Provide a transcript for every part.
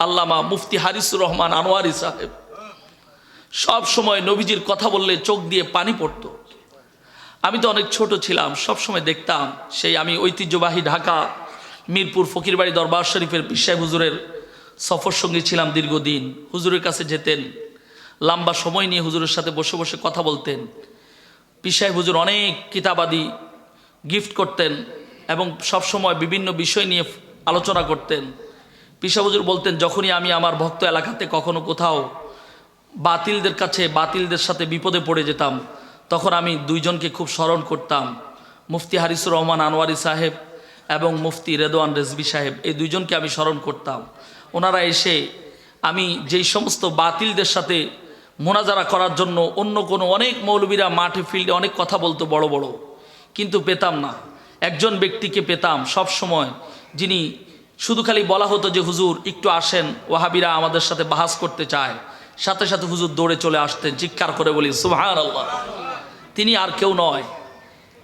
আল্লামা মুফতি হারিসুর রহমান আনোয়ারি সাহেব। সব সময় নবীজির কথা বললে চোখ দিয়ে পানি পড়তো। আমি তো অনেক ছোট ছিলাম, সব সময় দেখতাম সেই আমি ঐতিহ্যবাহী ঢাকা, মিরপুর, ফকিরবাড়ি দরবার শরীফের পিসাই হুজুরের সফর সঙ্গী ছিলাম দীর্ঘদিন। হুজুরের কাছে যেতেন, লম্বা সময় নিয়ে হুজুরের সাথে বসে বসে কথা বলতেন। পিসাই হুজুর অনেক কিতাবাদি গিফট করতেন এবং সব সময় বিভিন্ন বিষয় নিয়ে আলোচনা করতেন। পিসা হুজুর বলতেন, যখনই আমি আমার ভক্ত এলাকাতে কখনো কোথাও বাতিলদের কাছে, বাতিলদের সাথে বিপদে পড়ে যেতাম, তখন আমি দুইজনকে খুব স্মরণ করতাম। মুফতি হারিসুর রহমান আনোয়ারি সাহেব এবং মুফতি রেদওয়ান রেজবি সাহেব, এই দুইজনকে আমি স্মরণ করতাম। ওনারা এসে আমি যেই সমস্ত বাতিলদের সাথে মোনাজারা করার জন্য অন্য কোনো অনেক মৌলবীরা মাঠে, ফিল্ডে অনেক কথা বলতো বড় বড়, কিন্তু পেতাম না। একজন ব্যক্তিকে পেতাম সব সময় যিনি শুধু খালি বলা হতো যে, হুজুর, একটু আসেন। ওয়াহাবিরা আমাদের সাথে বাহাস করতে চায়। সাথে সাথে হুজুর দৌড়ে চলে আসতেন, চিৎকার করে বলি সুহান আল্লাহ তিনি আর কেউ নয়,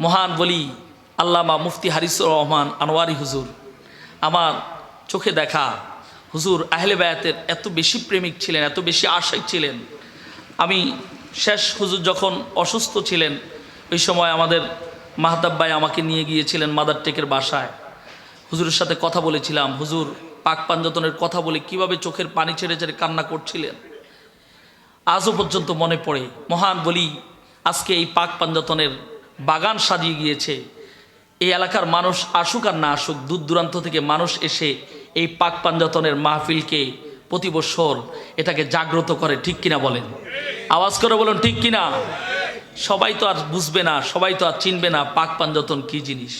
মহান বলি, আল্লামা মুফতি হারিসুর রহমান আনোয়ারি হুজুর। আমার চোখে দেখা, হুজুর আহলে বায়াতের এত বেশি প্রেমিক ছিলেন, এত বেশি আশাই ছিলেন। আমি শেষ হুজুর যখন অসুস্থ ছিলেন, ওই সময় আমাদের মাহতাব ভাই আমাকে নিয়ে গিয়েছিলেন মাদার টেকের বাসায়। হুজুরের সাথে কথা বলেছিলাম। হুজুর পাক পাঞ্জতনের কথা বলে কীভাবে চোখের পানি ছেড়ে ছেড়ে কান্না করছিলেন? আজও পর্যন্ত মনে পড়ে, মহান বলি, আজকে এই পাক পাঞ্জতনের বাগান সাজিয়ে গিয়েছে। এই এলাকার মানুষ আসুক আর না আসুক দূর দূরান্ত থেকে মানুষ এসে এই পাক পাঞ্জতনের মাহফিলকে প্রতি বছর এটাকে জাগ্রত করে, ঠিক কিনা বলেন? আওয়াজ করে বলুন, ঠিক কিনা? সবাই তো আর বুঝবে না, সবাই তো আর চিনবে না পাক পাঞ্জতন কী জিনিস।